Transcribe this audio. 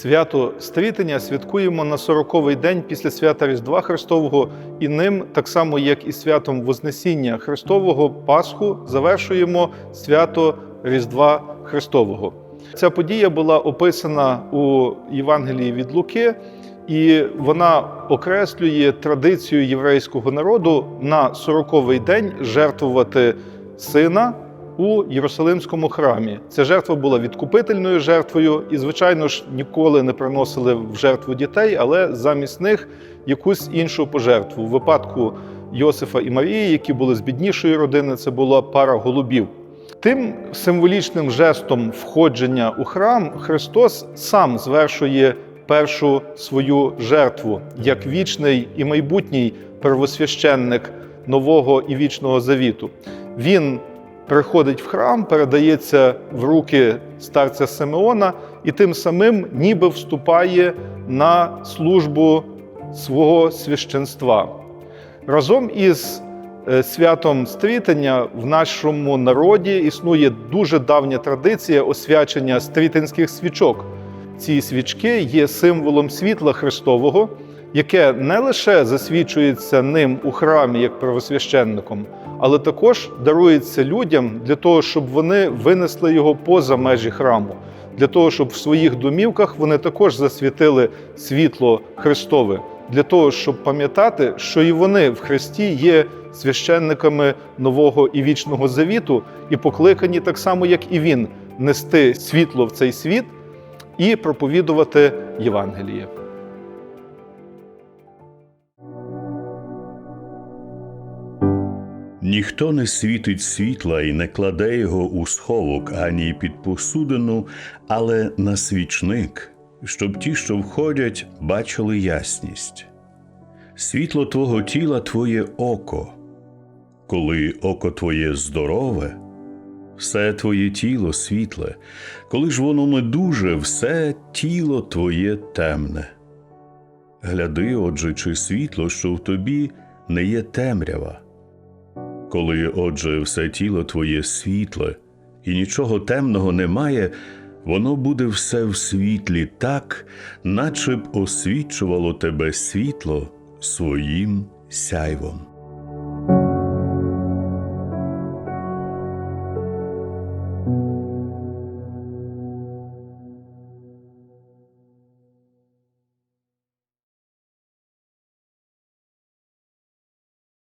Свято Стрітення святкуємо на 40-й день після свята Різдва Христового, і ним, так само як і святом Вознесіння Христового, Пасху, завершуємо свято Різдва Христового. Ця подія була описана у Євангелії від Луки, і вона окреслює традицію єврейського народу на 40-й день жертвувати сина у Єрусалимському храмі. Ця жертва була відкупительною жертвою, і, звичайно ж, ніколи не приносили в жертву дітей, але замість них якусь іншу пожертву. У випадку Йосифа і Марії, які були з біднішої родини, це була пара голубів. Тим символічним жестом входження у храм Христос сам звершує першу свою жертву як вічний і майбутній первосвященник нового і вічного завіту. Він приходить в храм, передається в руки старця Симеона і тим самим ніби вступає на службу свого священства. Разом із е, святом стрітення в нашому народі існує дуже давня традиція освячення стрітинських свічок. Ці свічки є символом світла Христового, яке не лише засвічується ним у храмі як правосвященником, але також дарується людям для того, щоб вони винесли його поза межі храму, для того, щоб в своїх домівках вони також засвітили світло Христове, для того, щоб пам'ятати, що і вони в Христі є священниками нового і вічного завіту, і покликані так само, як і він, нести світло в цей світ і проповідувати Євангеліє. Ніхто не світить світла і не кладе його у сховок ані під посудину, але на свічник, щоб ті, що входять, бачили ясність. Світло твого тіла твоє око. Коли око твоє здорове, все твоє тіло світле, коли ж воно недуже, все тіло твоє темне. Гляди, отже, чи світло, що в тобі, не є темрява. Коли, отже, все тіло твоє світле, і нічого темного немає, воно буде все в світлі так, наче б освічувало тебе світло своїм сяйвом.